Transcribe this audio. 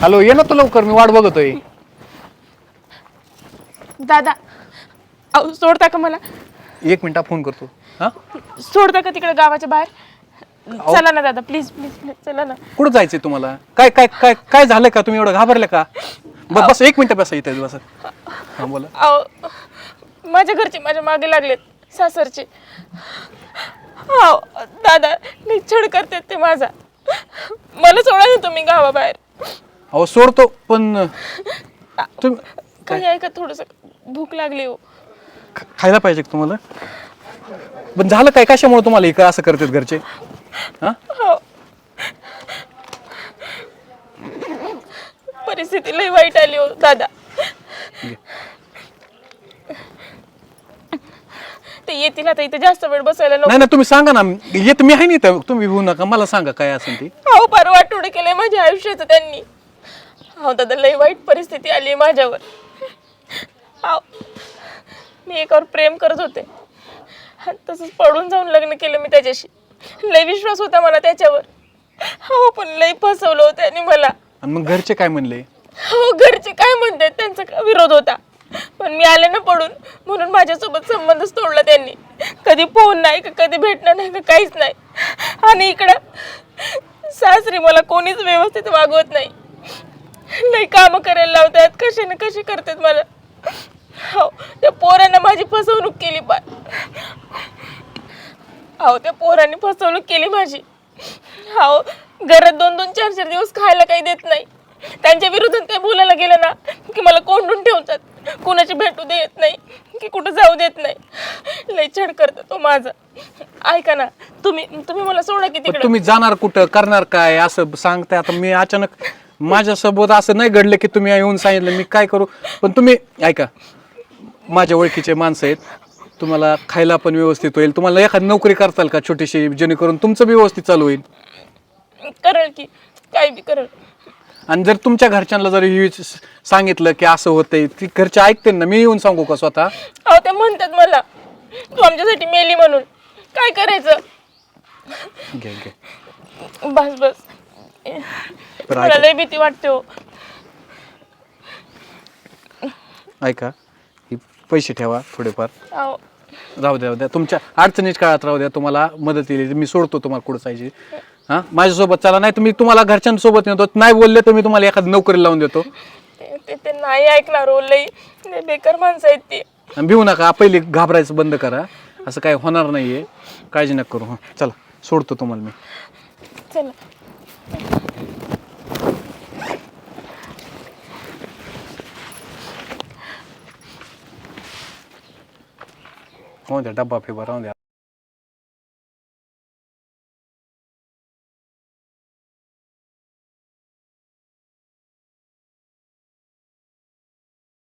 Hello ये ना तू लवकर मी वाट बघतोय. दादा अहो सोडता का मला? एक मिनिटा फोन करतो. हा? सोडता का तिकडे गावाच्या बाहेर? चला ना दादा प्लीज प्लीज प्लीज चला ना. कुठं जायचंय तुम्हाला? काय काय काय काय झालं का तुम्ही एवढं घाबरले का? ब- बस एक मिनिट बसा इथे बस. हा बोला. अहो माझ्या घरचे माझ्या मागे लागलेत सासरचे. हो दादा छळ करतात ते माझा. मला सोडा ना तुम्ही गावाबाहेर. अहो सोडतो पण तुम्ही काही आहे का थोडस भूक लागली हो. ख- खायला पाहिजे का तुम्हाला? पण झालं काय? कशामुळे तुम्हाला इकडं असं करतात घरचे? हा? हो. परिस्थिती लई वाईट आली हो दादा. ते येतील आता इथे जास्त वेळ बसायला नको. नाही नाही तुम्ही सांगा ना. येत मी आहे नाही तुम्ही भिवू नका. मला सांगा काय असेल ती. अहो परवा आठवडे केलंय माझ्या आयुष्याचं त्यांनी. अहो दादा लई वाईट परिस्थिती आली माझ्यावर. अहो मी एकावर प्रेम करत होते. आणि तसंच पडून जाऊन लग्न केलं मी त्याच्याशी. लई विश्वास होता मला त्याच्यावर. हो पण लई फसवलं होतं त्यांनी मला. आणि मग घरचे काय म्हणले? हो घरचे काय म्हणतात त्यांचा का विरोध होता. पण मी आले ना पडून म्हणून माझ्यासोबत संबंधच तोडला त्यांनी. कधी फोन नाही का कधी भेटणं नाही का काहीच नाही. आणि इकडं सासरी मला कोणीच व्यवस्थित वागवत नाही. लई कामं करायला लावतात. कसे ना कसे करतात मला. हो त्या पोरांना माझी फसवणूक केली पार हो त्या पोरांनी फसवणूक केली माझी. हो घरात दोन दोन चार चार दिवस खायला काही देत नाही. त्यांच्या विरोधात काही बोलायला गेलं ना की मला कोंडून ठेवतात. कुणाची भेटू देत नाही की कुठं जाऊ देत नाही. लय छड करतात तो माझा. ऐका ना तुम्ही तुम्ही मला सोडा की पण तिकडे. तुम्ही जाणार कुठं करणार काय असं सांगताय. आता मी अचानक माझ्यासोबत असं नाही घडलं की तुम्ही येऊन सांगितलं मी काय करू? पण तुम्ही ऐका माझ्या ओळखीचे माणसं आहेत. तुम्हाला खायला पण व्यवस्थित होईल. तुम्हाला एखादी नोकरी करताल का छोटीशी जेणेकरून तुमचं बी व्यवस्थित चालू होईल? करल की काही बी करल. आणि जर तुमच्या घरच्यांना जर हे सांगितलं की असं होतंय ती घरचे ऐकते ना मी येऊन सांगू का स्वतः? अहो ते म्हणतात मला तू आमच्यासाठी मेली म्हणून काय करायचं? घे घे. बस बस. मला ऐका. लय भीती वाटते हो. ऐका ही पैसे ठेवा थोडेफार. अहो राहू द्या राहू द्या. तुमच्या अडचणीच्या काळात राहू द्या तुम्हाला मदत येईल. मी सोडतो तुम्हाला कुठं जायची. हां? माझ्यासोबत चला नाही तुम्ही तुम्हाला घरच्यांसोबत नेतो. नाही बोलले तर मी तुम्हाला एखादी नोकरी लावून देतो. ते ते- ते नाही ऐकणार हो लई. लई बेकार माणसं आहेत ते. आणि भिवू नका पहिले घाबरायचं बंद करा. असं काय होणार नाहीये. काळजी नका करू. हां चला सोडतो तुम्हाला मी. चला. हो द्या डब्बा फिबा राहू द्या